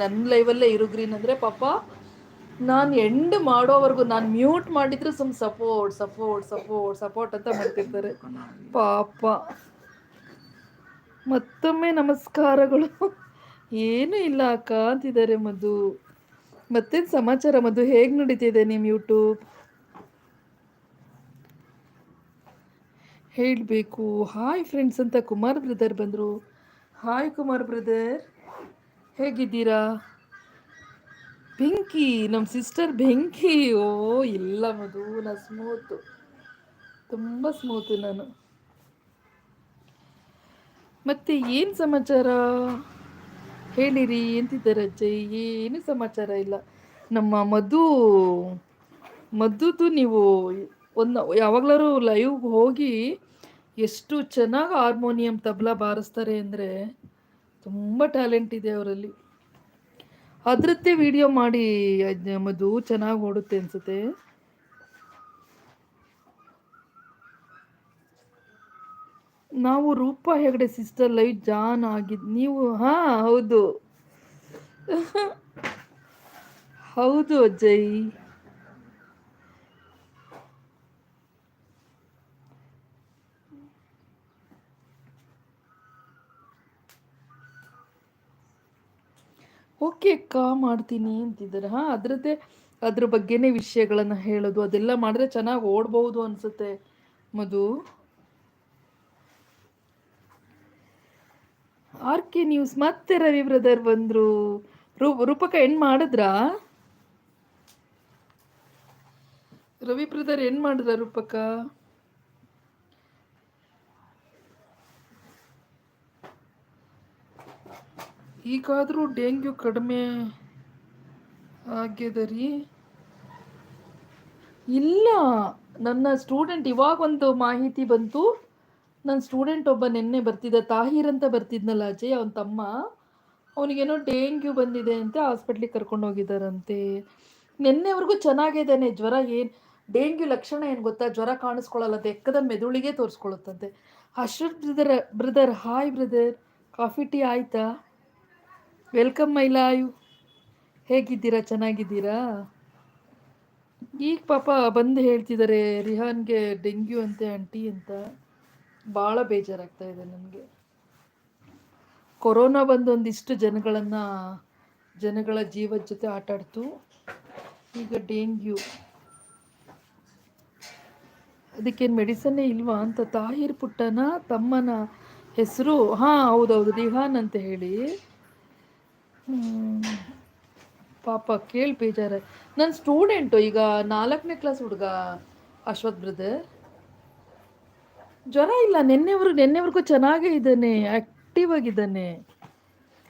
ನನ್ನ ಲೈವಲ್ಲೇ ಇರು ಗ್ರೀನ್ ಅಂದರೆ ಪಾಪ, ನಾನು ಎಂಡ್ ಮಾಡೋವರೆಗೂ ನಾನು ಮ್ಯೂಟ್ ಮಾಡಿದ್ರೆ ಸುಮ್ ಸಪೋರ್ಟ್ ಸಪೋರ್ಟ್ ಸಪೋರ್ಟ್ ಸಪೋರ್ಟ್ ಅಂತ ಮಾಡ್ತಿರ್ತಾರೆ. ಪಾಪ. ಮತ್ತೊಮ್ಮೆ ನಮಸ್ಕಾರಗಳು. ಏನೂ ಇಲ್ಲ ಅಕ್ಕ ಅಂತಿದ್ದಾರೆ ಮಧು. ಮತ್ತೇನು ಸಮಾಚಾರ ಮಧು? ಹೇಗೆ ನಡೀತಿದೆ ನಿಮ್ಮ ಯೂಟ್ಯೂಬ್ ಹೇಳಬೇಕು. ಹಾಯ್ ಫ್ರೆಂಡ್ಸ್ ಅಂತ ಕುಮಾರ್ ಬ್ರದರ್ ಬಂದರು. ಹಾಯ್ ಕುಮಾರ್ ಬ್ರದರ್ ಹೇಗಿದ್ದೀರಾ? ಬೆಂಕಿ ನಮ್ಮ ಸಿಸ್ಟರ್ ಬೆಂಕಿ. ಓ, ಇಲ್ಲ ಮಧು, ನಾ ಸ್ಮೂತು. ತುಂಬ ಸ್ಮೂತು ನಾನು. ಮತ್ತೆ ಏನು ಸಮಾಚಾರ? ಹೇಳಿರಿ, ಎಂತಿದ್ದಾರೆ ಅಜ್ಜಯ್ ಏನು ಸಮಾಚಾರ ಇಲ್ಲ. ನಮ್ಮ ಮಧು ಮದ್ದುದು ನೀವು ಒಂದು ಯಾವಾಗ್ಲಾರು ಲೈವ್ ಹೋಗಿ ಎಷ್ಟು ಚೆನ್ನಾಗಿ ಹಾರ್ಮೋನಿಯಂ ತಬಲಾ ಬಾರಿಸ್ತಾರೆ ಅಂದರೆ ತುಂಬ ಟ್ಯಾಲೆಂಟ್ ಇದೆ ಅವರಲ್ಲಿ. ಅದರದ್ದೇ ವಿಡಿಯೋ ಮಾಡಿ ಮಧು ಚೆನ್ನಾಗಿ ಓಡುತ್ತೆ ಅನ್ಸುತ್ತೆ. ನಾವು ರೂಪ ಹೆಗಡೆ ಸಿಸ್ಟರ್ ಲೈವ್ ಜಾನ್ ಆಗಿದ್, ನೀವು, ಹಾ, ಹೌದು. ಹೌದು ಅಜ್ಜಯ್ ಓಕೆ ಅಕ್ಕ ಮಾಡ್ತೀನಿ ಅಂತಿದ್ದಾರೆ. ಹಾಂ, ಅದರದ್ದೇ ಅದ್ರ ಬಗ್ಗೆನೇ ವಿಷಯಗಳನ್ನು ಹೇಳೋದು, ಅದೆಲ್ಲ ಮಾಡಿದ್ರೆ ಚೆನ್ನಾಗಿ ಓಡ್ಬೋದು ಅನ್ಸುತ್ತೆ, ಮಧು. ಆರ್ ಕೆ ನ್ಯೂಸ್, ಮತ್ತೆ ರವಿ ಬ್ರದರ್ ಬಂದರು. ರೂಪಕ ಹೆಣ್ಣು ಮಾಡಿದ್ರಾ? ರವಿ ಬ್ರದರ್ ಏನು ಮಾಡಿದ್ರ ರೂಪಕ? ಈಗಾದರೂ ಡೆಂಗ್ಯೂ ಕಡಿಮೆ ಆಗ್ಯದ ರೀ. ಇಲ್ಲ, ನನ್ನ ಸ್ಟೂಡೆಂಟ್ ಇವಾಗ ಒಂದು ಮಾಹಿತಿ ಬಂತು. ನನ್ನ ಸ್ಟೂಡೆಂಟ್ ಒಬ್ಬ ನಿನ್ನೆ ಬರ್ತಿದ್ದ, ತಾಹಿರ್ ಅಂತ ಬರ್ತಿದ್ನಲ್ಲ ಅಜಯ್, ಅವನ ತಮ್ಮ. ಅವನಿಗೇನೋ ಡೆಂಗ್ಯೂ ಬಂದಿದೆ ಅಂತ ಹಾಸ್ಪಿಟ್ಲಿಗೆ ಕರ್ಕೊಂಡು ಹೋಗಿದ್ದಾರಂತೆ. ನಿನ್ನೆವರೆಗೂ ಚೆನ್ನಾಗಿದ್ದಾನೆ, ಜ್ವರ ಏನು, ಡೆಂಗ್ಯೂ ಲಕ್ಷಣ ಏನು ಗೊತ್ತಾ? ಜ್ವರ ಕಾಣಿಸ್ಕೊಳ್ಳಲ್ಲ ಎಕ್ಕದ ಮೆದುಳಿಗೆ ತೋರಿಸ್ಕೊಳ್ಳುತ್ತಂತೆ. Ashwath brother brother, hi brother, coffee tea ಆಯ್ತಾ? ವೆಲ್ಕಮ್ ಮೈ ಲಾಯು ಹೇಗಿದ್ದೀರಾ? ಚೆನ್ನಾಗಿದ್ದೀರಾ? ಈಗ ಪಾಪ ಬಂದು ಹೇಳ್ತಿದ್ದಾರೆ, ರಿಹಾನ್ಗೆ ಡೆಂಗ್ಯೂ ಅಂತೆ, ಆಂಟಿ ಅಂತ. ಭಾಳ ಬೇಜಾರಾಗ್ತಾ ಇದೆ ನನಗೆ. ಕೊರೋನಾ ಬಂದು ಒಂದಿಷ್ಟು ಜನಗಳನ್ನು, ಜನಗಳ ಜೀವದ ಜೊತೆ ಆಟಾಡ್ತು ಈಗ ಡೆಂಗ್ಯೂ. ಅದಕ್ಕೇನು ಮೆಡಿಸನ್ನೇ ಇಲ್ವಾ ಅಂತ ತಾಹಿರ್ ಪುಟ್ಟನ ತಮ್ಮನ ಹೆಸರು, ಹಾಂ, ಹೌದೌದು, ರಿಹಾನ್ ಅಂತ ಹೇಳಿ. ಪಾಪ ಕೇಳಿ ಬೇಜಾರ ನನ್ನ ಸ್ಟೂಡೆಂಟು ಈಗ ನಾಲ್ಕನೇ ಕ್ಲಾಸ್ ಹುಡುಗ ಅಶ್ವಥ್ ಬ್ರದರ್ ಜ್ವರ ಇಲ್ಲ ನಿನ್ನೆವರೆಗೂ ನಿನ್ನೆವರೆಗೂ ಚೆನ್ನಾಗೇ ಇದ್ದಾನೆ ಆ್ಯಕ್ಟಿವ್ ಆಗಿದ್ದಾನೆ.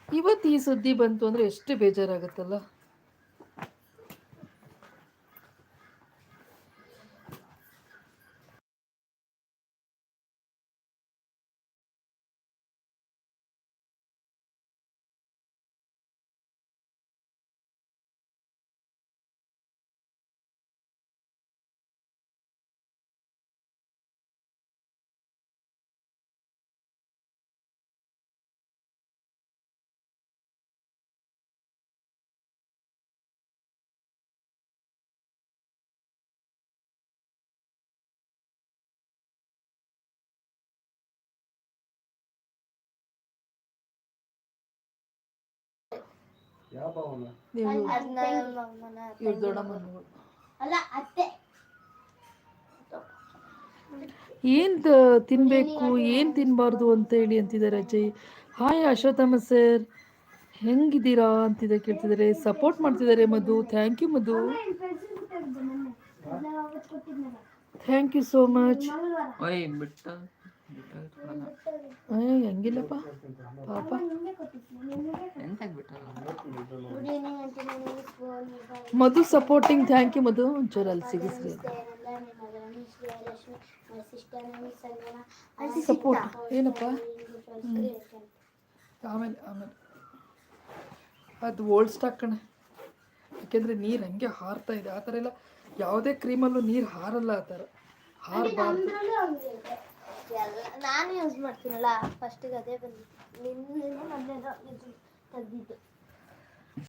ಇವತ್ತು ಈ ಸುದ್ದಿ ಬಂತು ಅಂದರೆ ಎಷ್ಟು ಬೇಜಾರಾಗುತ್ತಲ್ಲ. ನೀವು ಇವ್ರ ದೊಡ್ಡಮ್ಮನವರು. ಅಲ್ಲ ಅತ್ತೆ. ಏನು ತಿನ್ನಬೇಕು ಏನು ತಿನ್ನಬಾರ್ದು ಅಂತ ಹೇಳಿ ಅಂತಿದ್ದಾರೆ ಅಜಯ್ ಹಾಯ್ ಅಶ್ವಥಮ್ಮ ಸರ್. ಹೆಂಗಿದ್ದೀರಾ ಅಂತಿದ ಕೇಳ್ತಿದ್ದಾರೆ. ಸಪೋರ್ಟ್ ಮಾಡ್ತಿದ್ದಾರೆ Madhu. Thank you Madhu. Thank you so much ಹಂಗಿಲ್ಲಪ್ಪ? ಪಾಪ. Madhu supporting thank you Madhu. ಒಂಚೂರು ಅಲ್ಲಿ ಸಿಗಿಸ್ರಿ. ಸಪೋರ್ಟ್ ಏನಪ್ಪ? ಆಮೇಲೆ ಆಮೇಲೆ. ಅದು ಓಲ್ಡ್ ಕಣೆ. ಯಾಕೆಂದರೆ ನೀರು ಹಂಗೆ ಹಾರ್ತಾ ಇದೆ. ಆ ಥರ ಎಲ್ಲ ಯಾವುದೇ ಕ್ರೀಮಲ್ಲೂ ನೀರು ಹಾರಲ್ಲ ಆ ಥರ. ಹಾರಬಾರ್ದು. ನಾನು ಯೂಸ್ ಮಾಡ್ತೀನಲ್ಲ? ಫಸ್ಟಿಗೆ ಅದೇ ಬಂದಿತ್ತು ನಿನ್ನೆ ಮೊನ್ನೆನೋ ಇದು ತೆಗ್ದಿದ್ದು.